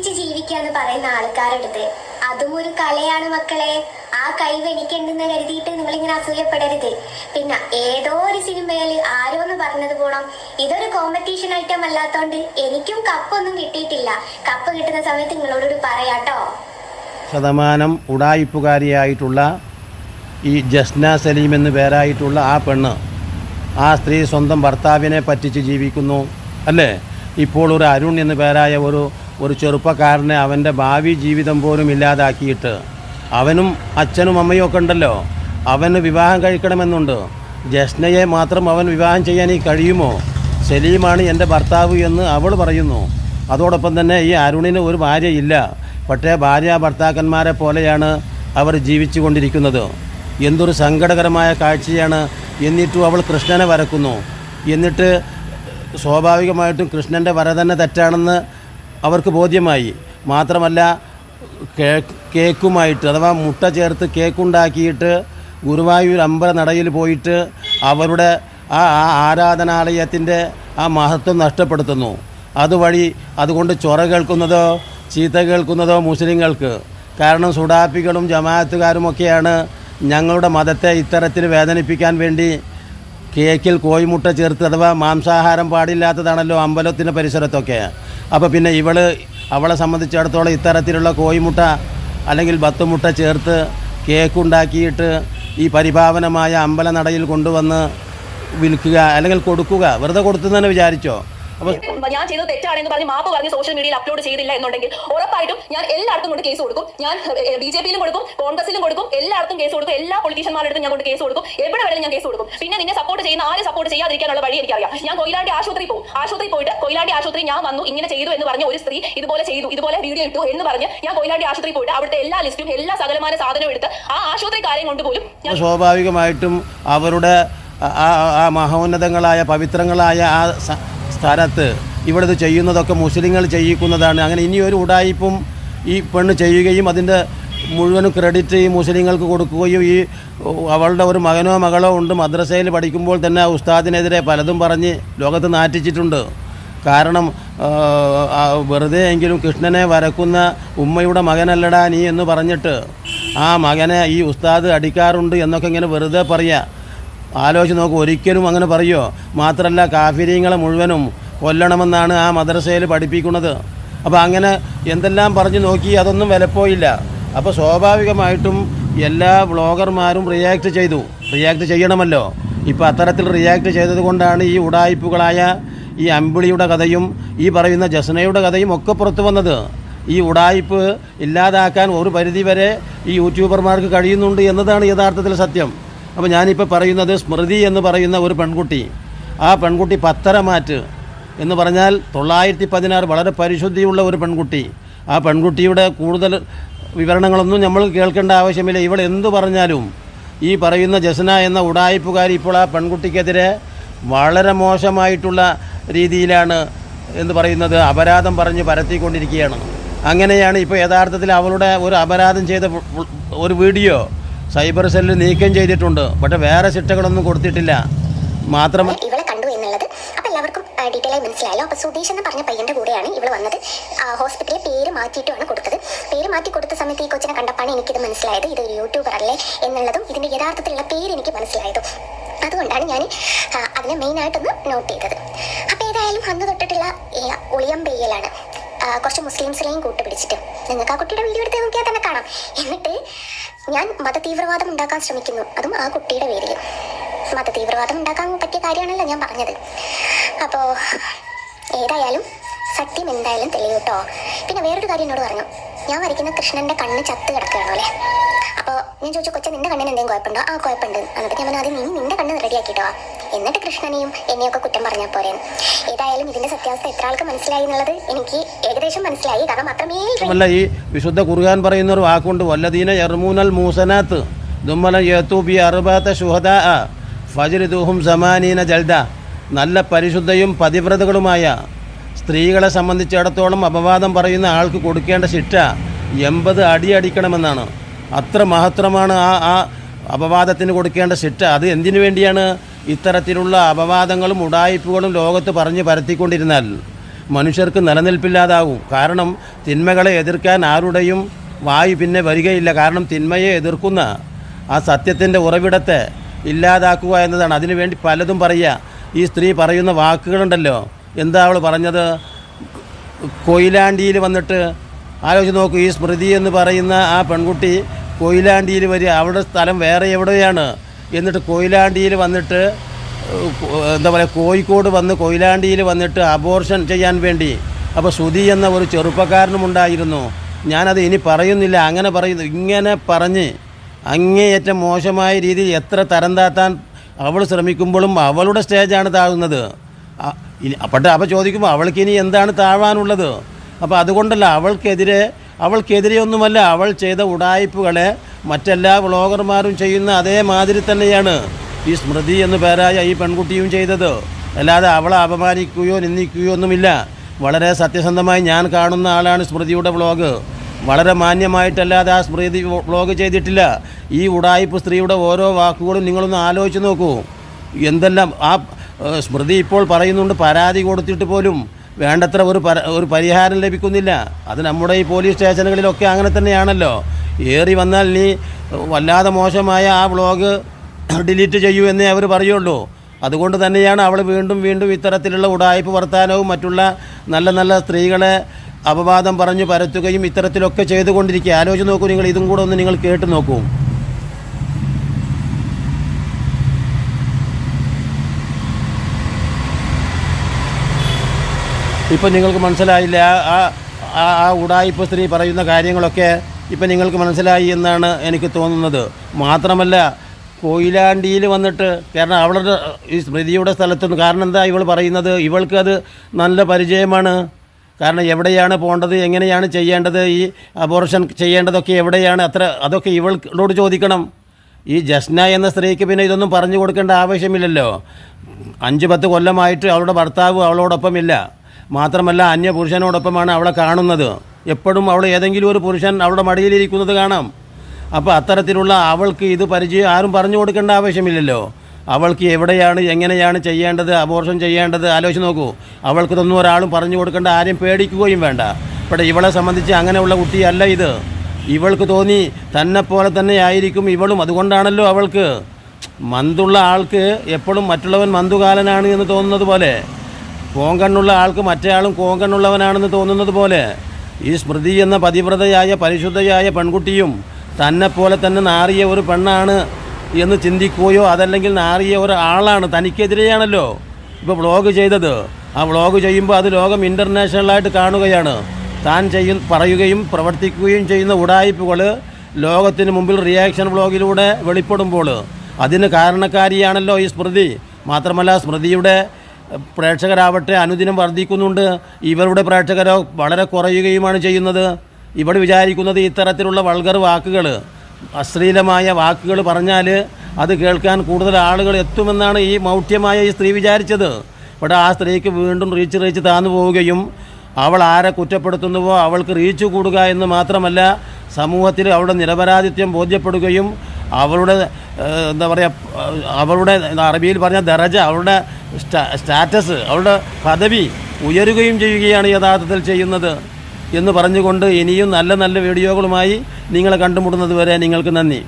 പറ്റിച്ച് ജീവിക്കാന്ന് പറയുന്ന ആൾക്കാരടുത്ത് അതും ഒരു കലയാണ് മക്കളെ. ആ കഴിവ് എനിക്കുണ്ടെന്ന് കരുതിയിട്ട് നിങ്ങൾ ഇങ്ങനെ അസൂയപ്പെടരുത്. പിന്നെ ഏതോ ഒരു സിനിമയിൽ ആരോന്ന് പറഞ്ഞത് പോണം. ഇതൊരു കോമ്പറ്റീഷൻ ഐറ്റം അല്ലാത്തോണ്ട് എനിക്കും കപ്പൊന്നും കിട്ടിയിട്ടില്ല. കപ്പ് കിട്ടുന്ന സമയത്ത് നിങ്ങളോടൊരു പറയാട്ടോ ശതമാനം ഉടായിപ്പുകാരിയായിട്ടുള്ള ഈ ജസ്ന സലീം എന്ന് പേരായിട്ടുള്ള ആ പെണ്ണ് ആ സ്ത്രീ സ്വന്തം ഭർത്താവിനെ പറ്റിച്ച് ജീവിക്കുന്നു. അല്ലേ? ഇപ്പോൾ ഒരു അരുൺ എന്ന് പേരായ ഒരു ഒരു ചെറുപ്പക്കാരനെ അവന്റെ ഭാവി ജീവിതം പോലും ഇല്ലാതാക്കിയിട്ട് അവനും അച്ഛനും അമ്മയും ഒക്കെ ഉണ്ടല്ലോ. അവന് വിവാഹം കഴിക്കണമെന്നുണ്ട്. ജസ്നയെ മാത്രം അവൻ വിവാഹം ചെയ്യാൻ ഈ കഴിയുമോ? സലീമാണ് എന്റെ ഭർത്താവ് എന്ന് അവൾ പറയുന്നു. അതോടൊപ്പം തന്നെ ഈ അരുണിന് ഒരു ഭാര്യയില്ല. പക്ഷേ ഭാര്യ ഭർത്താക്കന്മാരെ പോലെയാണ് അവർ ജീവിച്ചു കൊണ്ടിരിക്കുന്നത് എന്തൊരു സങ്കടകരമായ കാഴ്ചയാണ്. എന്നിട്ടും അവൾ കൃഷ്ണനെ വരക്കുന്നു. എന്നിട്ട് സ്വാഭാവികമായിട്ടും കൃഷ്ണന്റെ വര തന്നെ തെറ്റാണെന്ന് അവർക്ക് ബോധ്യമായി. മാത്രമല്ല കേക്കുമായിട്ട് അഥവാ മുട്ട ചേർത്ത് കേക്കുണ്ടാക്കിയിട്ട് ഗുരുവായൂർ അമ്പല നടയിൽ പോയിട്ട് അവരുടെ ആ ആ ആരാധനാലയത്തിന്റെ ആ മഹത്വം നഷ്ടപ്പെടുത്തുന്നു. അതുവഴി അതുകൊണ്ട് ചൊറ കേൾക്കുന്നതോ ചീത്ത കേൾക്കുന്നതോ മുസ്ലിങ്ങൾക്ക്. കാരണം സുഡാപ്പികളും ജമാഅത്തുകാരുമൊക്കെയാണ് ഞങ്ങളുടെ മതത്തെ ഇത്തരത്തിൽ വേദനിപ്പിക്കാൻ വേണ്ടി കേക്കിൽ കോഴിമുട്ട ചേർത്ത് അഥവാ മാംസാഹാരം പാടില്ലാത്തതാണല്ലോ അമ്പലത്തിന്റെ പരിസരത്തൊക്കെ. അപ്പോൾ പിന്നെ ഇവൾ അവളെ സംബന്ധിച്ചിടത്തോളം ഇത്തരത്തിലുള്ള കോയിമുട്ട അല്ലെങ്കിൽ ബത്തുമുട്ട ചേർത്ത് കേക്ക് ഉണ്ടാക്കിയിട്ട് ഈ പരിഭാവനമായ അമ്പലനടയിൽ കൊണ്ടുവന്ന് വിൽക്കുക അല്ലെങ്കിൽ കൊടുക്കുക. വെറുതെ കൊടുത്തു തന്നെ വിചാരിച്ചോ? ഞാൻ ചെയ്തത് തെറ്റാണെന്ന് പറഞ്ഞ് മാപ്പ് പറഞ്ഞ് സോഷ്യൽ മീഡിയയിൽ അപ്ലോഡ് ചെയ്തില്ല എന്നുണ്ടെങ്കിൽ ഉറപ്പായിട്ടും ഞാൻ എല്ലായിടത്തും കൊണ്ട് കേസ് കൊടുക്കും. ഞാൻ ബി ജെ പിയിലും കൊടുക്കും കോൺഗ്രസിലും കൊടുക്കും എല്ലായിടത്തും കേസ് കൊടുക്കും എല്ലാ പൊളിറ്റീഷ്യന്മാരുടെ ഞാൻ കൊണ്ട് കേസ് കൊടുക്കും. എവിടെ വേണമെങ്കിലും ഞാൻ കേസ് കൊടുക്കും. പിന്നെ നിന്നെ സപ്പോർട്ട് ചെയ്യുന്ന ആരെ സപ്പോർട്ട് ചെയ്യാതിരിക്കാനുള്ള വഴി എനിക്കറിയാം. ഞാൻ കൊയിലാണ്ടി ആശുപത്രി പോകും ആശുപത്രി പോയിട്ട് കൊയിലാണ്ടി ആശുപത്രി ഞാൻ വന്നു ഇങ്ങനെ ചെയ്തു എന്ന് പറഞ്ഞ ഒരു സ്ത്രീ ഇതുപോലെ ചെയ്തു ഇതുപോലെ വീഡിയോ ഇട്ടു എന്ന് പറഞ്ഞ് ഞാൻ കൊയിലാണ്ടി ആശുപത്രി പോയിട്ട് അവിടുത്തെ എല്ലാ ലിസ്റ്റും എല്ലാ സകലമായ സാധനവും എടുത്ത് ആ ആശുപത്രി കാര്യം കൊണ്ടുപോലും ഞാൻ സ്വാഭാവികമായിട്ടും അവരുടെ ആ മഹോന്നതങ്ങളായ പവിത്രങ്ങളായ ആ സ്ഥലത്ത് ഇവിടെ ഇത് ചെയ്യുന്നതൊക്കെ മുസ്ലിങ്ങൾ ചെയ്യിക്കുന്നതാണ്. അങ്ങനെ ഇനി ഒരു ഈ പെണ്ണ് ചെയ്യുകയും അതിന്റെ മുഴുവനും ക്രെഡിറ്റ് ഈ മുസ്ലിങ്ങൾക്ക് കൊടുക്കുകയും ഈ അവളുടെ ഒരു മകനോ മകളോ ഉണ്ട് മദ്രസയിൽ പഠിക്കുമ്പോൾ തന്നെ ഉസ്താദിനെതിരെ പലതും പറഞ്ഞ് ലോകത്ത് നാറ്റിച്ചിട്ടുണ്ട്. കാരണം വെറുതെ എങ്കിലും കൃഷ്ണനെ വരക്കുന്ന ഉമ്മയുടെ മകനല്ലടാ നീ എന്ന് പറഞ്ഞിട്ട് ആ മകനെ ഈ ഉസ്താദ് അടിക്കാറുണ്ട് എന്നൊക്കെ ഇങ്ങനെ വെറുതെ പറയുക ആലോചിച്ച് നോക്കും ഒരിക്കലും അങ്ങനെ പറയുമോ മാത്രമല്ല കാഫിര്യങ്ങളെ മുഴുവനും കൊല്ലണമെന്നാണ് ആ മദ്രസയിൽ പഠിപ്പിക്കുന്നത്. അപ്പോൾ അങ്ങനെ എന്തെല്ലാം പറഞ്ഞു നോക്കി അതൊന്നും വിലപ്പോയില്ല. അപ്പോൾ സ്വാഭാവികമായിട്ടും എല്ലാ ബ്ലോഗർമാരും റിയാക്ട് ചെയ്തു. റിയാക്ട് ചെയ്യണമല്ലോ. ഇപ്പോൾ അത്തരത്തിൽ റിയാക്ട് ചെയ്തതുകൊണ്ടാണ് ഈ ഉടായ്പകളായ ഈ അമ്പിളിയുടെ കഥയും ഈ പറയുന്ന ജസ്നയുടെ കഥയും ഒക്കെ പുറത്തു വന്നത്. ഈ ഉടായ്പ് ഇല്ലാതാക്കാൻ ഒരു പരിധി വരെ ഈ യൂട്യൂബർമാർക്ക് കഴിയുന്നുണ്ട് എന്നതാണ് യഥാർത്ഥത്തിൽ സത്യം. അപ്പോൾ ഞാനിപ്പോൾ പറയുന്നത് സ്മൃതി എന്ന് പറയുന്ന ഒരു പെൺകുട്ടി ആ പെൺകുട്ടി പത്തരമാറ്റ് എന്ന് പറഞ്ഞാൽ തൊള്ളായിരത്തി പതിനാറ് വളരെ പരിശുദ്ധിയുള്ള ഒരു പെൺകുട്ടി. ആ പെൺകുട്ടിയുടെ കൂടുതൽ വിവരണങ്ങളൊന്നും നമ്മൾ കേൾക്കേണ്ട ആവശ്യമില്ല. ഇവൾ എന്തു പറഞ്ഞാലും ഈ പറയുന്ന ജസ്ന എന്ന ഉടായിപ്പുകാരി ഇപ്പോൾ ആ പെൺകുട്ടിക്കെതിരെ വളരെ മോശമായിട്ടുള്ള രീതിയിലാണ് എന്ന് പറയുന്നത്. അപരാധം പറഞ്ഞ് പരത്തിക്കൊണ്ടിരിക്കുകയാണ്. അങ്ങനെയാണ് ഇപ്പോൾ യഥാർത്ഥത്തിൽ അവളുടെ ഒരു അപരാധം ചെയ്ത ഒരു വീഡിയോ സൈബർ സെല്ല് നീക്കം ചെയ്തിട്ടുണ്ട്. പക്ഷെ വേറെ ശിക്ഷകളൊന്നും കൊടുത്തിട്ടില്ല. മാത്രമല്ല ഇവളെ കണ്ടു എന്നുള്ളത് അപ്പൊ എല്ലാവർക്കും ഡീറ്റെയിൽ ആയി മനസ്സിലായല്ലോ. അപ്പൊ സുധീഷ് എന്ന് പറഞ്ഞ പയ്യന്റെ കൂടെയാണ് ഇവൾ വന്നത്. ഹോസ്പിറ്റലിൽ പേര് മാറ്റിയിട്ടുമാണ് കൊടുത്തത്. പേര് മാറ്റി കൊടുത്ത സമയത്ത് ഈ കൊച്ചിനെ കണ്ടപ്പാണ് എനിക്കിത് മനസ്സിലായത്. ഇത് യൂട്യൂബർ അല്ലേ എന്നുള്ളതും ഇതിന്റെ യഥാർത്ഥത്തിലുള്ള പേര് എനിക്ക് മനസ്സിലായതും. അതുകൊണ്ടാണ് ഞാൻ അതിനെ മെയിൻ ആയിട്ടൊന്ന് നോട്ട് ചെയ്തത്. അപ്പൊ ഏതായാലും അന്ന് തൊട്ടിട്ടുള്ള ഒളിയം പെയ്യലാണ്. കുറച്ച് മുസ്ലിംസിനെയും കൂട്ടുപിടിച്ചിട്ട്. നിങ്ങൾക്ക് ആ കുട്ടിയുടെ വീഡിയോ എടുത്ത് നോക്കിയാൽ തന്നെ കാണാം. എന്നിട്ട് ഞാൻ മതതീവ്രവാദം ഉണ്ടാക്കാൻ ശ്രമിക്കുന്നു. അതും ആ കുട്ടിയുടെ പേരിൽ മതതീവ്രവാദം ഉണ്ടാക്കാൻ പറ്റിയ കാര്യമാണല്ലോ ഞാൻ പറഞ്ഞത്. അപ്പോൾ ഏതായാലും സത്യം എന്തായാലും തെളിയും കേട്ടോ. പിന്നെ വേറൊരു കാര്യം എന്നോട് പറഞ്ഞു. ഞാൻ വരയ്ക്കുന്ന കൃഷ്ണന്റെ കണ്ണ് ചത്ത് കിടക്കുകയാണോ അല്ലേ? അപ്പോൾ ഞാൻ ചോദിച്ചു കൊച്ചെ നിന്റെ കണ്ണിന് എന്തെങ്കിലും കുഴപ്പമുണ്ടോ? ആ കുഴപ്പമുണ്ട്. എന്നിട്ട് ഞാൻ ആദ്യം നീ നിന്റെ കണ്ണ് റെഡിയാക്കിട്ടോ എന്നിട്ട് കൃഷ്ണനെയും എന്നെയൊക്കെ കുറ്റം പറഞ്ഞാൽ പോരെ ഏതായാലും ഇതിന്റെ സത്യാവസ്ഥ എത്ര ആൾക്ക് മനസ്സിലായി എന്നുള്ളത് എനിക്ക് ഏകദേശം മനസ്സിലായി. കാരണം മാത്രമേ അല്ല ഈ വിശുദ്ധ ഖുർആൻ പറയുന്ന ഒരു വാക്കുണ്ട് വല്ലദീന യർമൂനൽ മൂസനാത്ത് ദുമ്മല യത്തൂബി അറുബാത്ത ഷുഹദ ഫജ്രിദുഹും സമാനീന ജൽദ. നല്ല പരിശുദ്ധയും പതിവ്രതകളുമായ സ്ത്രീകളെ സംബന്ധിച്ചിടത്തോളം അപവാദം പറയുന്ന ആൾക്ക് കൊടുക്കേണ്ട ശിക്ഷ എൺപത് അടി അടിക്കണമെന്നാണ്. അത്ര മഹത്തരമാണ് ആ ആ അപവാദത്തിന് കൊടുക്കേണ്ട ശിക്ഷ. അത് എന്തിനു വേണ്ടിയാണ് ഇത്തരത്തിലുള്ള അപവാദങ്ങളും ഉടായ്പകളും ലോകത്ത് പറഞ്ഞ് പരത്തിക്കൊണ്ടിരുന്നാൽ? മനുഷ്യർക്ക് നിലനിൽപ്പില്ലാതാവും. കാരണം തിന്മകളെ എതിർക്കാൻ ആരുടെയും വായു പിന്നെ വരികയില്ല. കാരണം തിന്മയെ എതിർക്കുന്ന ആ സത്യത്തിന്റെ ഉറവിടത്തെ ഇല്ലാതാക്കുക എന്നതാണ്. അതിനുവേണ്ടി പലതും പറയുക. ഈ സ്ത്രീ പറയുന്ന വാക്കുകളുണ്ടല്ലോ. എന്താ അവൾ പറഞ്ഞത്? കൊയിലാണ്ടിയിൽ വന്നിട്ട് ആലോചിച്ച് നോക്കൂ ഈ സ്മൃതി എന്ന് പറയുന്ന ആ പെൺകുട്ടി കൊയിലാണ്ടിയിൽ വരിക അവിടെ സ്ഥലം വേറെ എവിടെയാണ്? എന്നിട്ട് കൊയിലാണ്ടിയിൽ വന്നിട്ട് എന്താ പറയുക കോഴിക്കോട് വന്ന് കൊയിലാണ്ടിയിൽ വന്നിട്ട് അബോർഷൻ ചെയ്യാൻ വേണ്ടി. അപ്പോൾ ശ്രുതി എന്ന ഒരു ചെറുപ്പക്കാരനുമുണ്ടായിരുന്നു ഞാനത് ഇനി പറയുന്നില്ല. അങ്ങനെ പറയുന്നു. ഇങ്ങനെ പറഞ്ഞ് അങ്ങേയറ്റം മോശമായ രീതിയിൽ എത്ര തരം താത്താൻ അവൾ ശ്രമിക്കുമ്പോഴും അവളുടെ സ്റ്റേജാണ് താഴുന്നത്. ഇനി അപ്പോട്ടെ അപ്പോൾ ചോദിക്കുമ്പോൾ അവൾക്ക് ഇനി എന്താണ് താഴാനുള്ളത്? അപ്പോൾ അതുകൊണ്ടല്ല അവൾക്കെതിരെ അവൾക്കെതിരെയൊന്നുമല്ല അവൾ ചെയ്ത ഉടായ്പകളെ മറ്റെല്ലാ വ്ളോഗർമാരും ചെയ്യുന്ന അതേമാതിരി തന്നെയാണ് ഈ സ്മൃതി എന്ന് പേരായ ഈ പെൺകുട്ടിയും ചെയ്തത്. അല്ലാതെ അവളെ അപമാനിക്കുകയോ നിന്ദിക്കുകയോ ഒന്നുമില്ല. വളരെ സത്യസന്ധമായി ഞാൻ കാണുന്ന ആളാണ് സ്മൃതിയുടെ വ്ളോഗ്. വളരെ മാന്യമായിട്ടല്ലാതെ ആ സ്മൃതി വ്ളോഗ് ചെയ്തിട്ടില്ല. ഈ ഉടായ്പ സ്ത്രീയുടെ ഓരോ വാക്കുകളും നിങ്ങളൊന്ന് ആലോചിച്ച് നോക്കൂ. എന്തെല്ലാം ആ സ്മൃതി ഇപ്പോൾ പറയുന്നുണ്ട് പരാതി കൊടുത്തിട്ട് പോലും വേണ്ടത്ര ഒരു ഒരു പരിഹാരം ലഭിക്കുന്നില്ല. അത് നമ്മുടെ ഈ പോലീസ് സ്റ്റേഷനുകളിലൊക്കെ അങ്ങനെ തന്നെയാണല്ലോ. ഏറി വന്നാൽ നീ വല്ലാതെ മോശമായ ആ വ്ളോഗ് ഡിലീറ്റ് ചെയ്യൂ എന്നേ അവർ പറയുള്ളൂ. അതുകൊണ്ട് തന്നെയാണ് അവൾ വീണ്ടും വീണ്ടും ഇത്തരത്തിലുള്ള ഉടായ്പ വർത്താനവും മറ്റുള്ള നല്ല നല്ല സ്ത്രീകളെ അപവാദം പറഞ്ഞു പരത്തുകയും ഇത്തരത്തിലൊക്കെ ചെയ്തുകൊണ്ടിരിക്കുക. ആലോചിച്ച് നോക്കൂ നിങ്ങൾ ഇതും കൂടെ ഒന്ന് നിങ്ങൾ കേട്ട് നോക്കൂ. ഇപ്പം നിങ്ങൾക്ക് മനസ്സിലായില്ല? ആ ആ ഉടായിപ്പ് സ്ത്രീ പറയുന്ന കാര്യങ്ങളൊക്കെ ഇപ്പം നിങ്ങൾക്ക് മനസ്സിലായി എന്നാണ് എനിക്ക് തോന്നുന്നത്. മാത്രമല്ല കൊയിലാണ്ടിയിൽ വന്നിട്ട് കാരണം അവളുടെ ഈ സ്മൃതിയുടെ സ്ഥലത്തുനിന്ന് കാരണം എന്താ ഇവൾ പറയുന്നത്? ഇവൾക്ക് അത് നല്ല പരിചയമാണ്. കാരണം എവിടെയാണ് പോകേണ്ടത് എങ്ങനെയാണ് ചെയ്യേണ്ടത്? ഈ അബോർഷൻ ചെയ്യേണ്ടതൊക്കെ എവിടെയാണ്? അത്ര അതൊക്കെ ഇവളോട് ചോദിക്കണം. ഈ ജസ്ന എന്ന സ്ത്രീക്ക് പിന്നെ ഇതൊന്നും പറഞ്ഞു കൊടുക്കേണ്ട ആവശ്യമില്ലല്ലോ. അഞ്ച് പത്ത് കൊല്ലമായിട്ട് അവളുടെ ഭർത്താവ് അവളോടൊപ്പമില്ല. മാത്രമല്ല അന്യ പുരുഷനോടൊപ്പമാണ് അവളെ കാണുന്നത്. എപ്പോഴും അവൾ ഏതെങ്കിലും ഒരു പുരുഷൻ അവളുടെ മടിയിലിരിക്കുന്നത് കാണാം. അപ്പോൾ അത്തരത്തിലുള്ള അവൾക്ക് ഇത് പരിചയം ആരും പറഞ്ഞു കൊടുക്കേണ്ട ആവശ്യമില്ലല്ലോ. അവൾക്ക് എവിടെയാണ് എങ്ങനെയാണ് ചെയ്യേണ്ടത് അബോർഷൻ ചെയ്യേണ്ടത് ആലോചിച്ച് നോക്കൂ. അവൾക്ക് ഇതൊന്നും ഒരാളും പറഞ്ഞു കൊടുക്കേണ്ട ആരും പേടിക്കുകയും വേണ്ട. ഇവിടെ ഇവളെ സംബന്ധിച്ച് അങ്ങനെയുള്ള കുട്ടിയല്ല ഇത്. ഇവൾക്ക് തോന്നി തന്നെ പോലെ തന്നെ ആയിരിക്കും ഇവളും. അതുകൊണ്ടാണല്ലോ അവൾക്ക്. മന്തുള്ള ആൾക്ക് എപ്പോഴും മറ്റുള്ളവൻ മന്തുകാലനാണ് എന്ന് തോന്നുന്നത് പോലെ. കോങ്കണ്ണുള്ള ആൾക്ക് മറ്റേയാളും കോങ്കണ്ണുള്ളവനാണെന്ന് തോന്നുന്നത് പോലെ ഈ സ്മൃതി എന്ന പതിവ്രതയായ പരിശുദ്ധയായ പെൺകുട്ടിയും തന്നെപ്പോലെ പോലെ തന്നെ നാറിയ ഒരു പെണ്ണാണ് എന്ന് ചിന്തിക്കുകയോ അതല്ലെങ്കിൽ നാറിയ ഒരാളാണ് തനിക്കെതിരെയാണല്ലോ ഇപ്പോൾ വ്ളോഗ് ചെയ്തത്. ആ വ്ളോഗ് ചെയ്യുമ്പോൾ അത് ലോകം ഇന്റർനാഷണലായിട്ട് കാണുകയാണ്. താൻ ചെയ്യും പറയുകയും പ്രവർത്തിക്കുകയും ചെയ്യുന്ന ഉടായ്പകൾ ലോകത്തിന് മുമ്പിൽ റിയാക്ഷൻ വ്ളോഗിലൂടെ വെളിപ്പെടുമ്പോൾ അതിന് കാരണക്കാരിയാണല്ലോ ഈ സ്മൃതി. മാത്രമല്ല സ്മൃതിയുടെ പ്രേക്ഷകരാവട്ടെ അനുദിനം വർദ്ധിക്കുന്നുണ്ട്. ഇവരുടെ പ്രേക്ഷകരോ വളരെ കുറയുകയുമാണ് ചെയ്യുന്നത്. ഇവിടെ വിചാരിക്കുന്നത് ഇത്തരത്തിലുള്ള വൾഗർ വാക്കുകൾ അശ്ലീലമായ വാക്കുകൾ പറഞ്ഞാൽ അത് കേൾക്കാൻ കൂടുതൽ ആളുകൾ എത്തുമെന്നാണ് ഈ മൗഢ്യമായ ഈ സ്ത്രീ വിചാരിച്ചത്. ഇവിടെ ആ സ്ത്രീക്ക് വീണ്ടും റീച്ച് റീച്ച് താന്നു പോവുകയും അവൾ ആരെ കുറ്റപ്പെടുത്തുന്നുവോ അവൾക്ക് റീച്ച് കൂടുക എന്ന് മാത്രമല്ല സമൂഹത്തിൽ അവളുടെ നിരപരാധിത്യം ബോധ്യപ്പെടുകയും അവളുടെ എന്താ പറയുക അവളുടെ അറബിയിൽ പറഞ്ഞ ദറജ അവളുടെ സ്റ്റാറ്റസ് അവരുടെ പദവി ഉയരുകയും ചെയ്യുകയാണ് യഥാർത്ഥത്തിൽ ചെയ്യുന്നത് എന്ന് പറഞ്ഞുകൊണ്ട് ഇനിയും നല്ല നല്ല വീഡിയോകളുമായി നിങ്ങളെ കണ്ടുമുട്ടുന്നത് വരെ നിങ്ങൾക്ക് നന്ദി.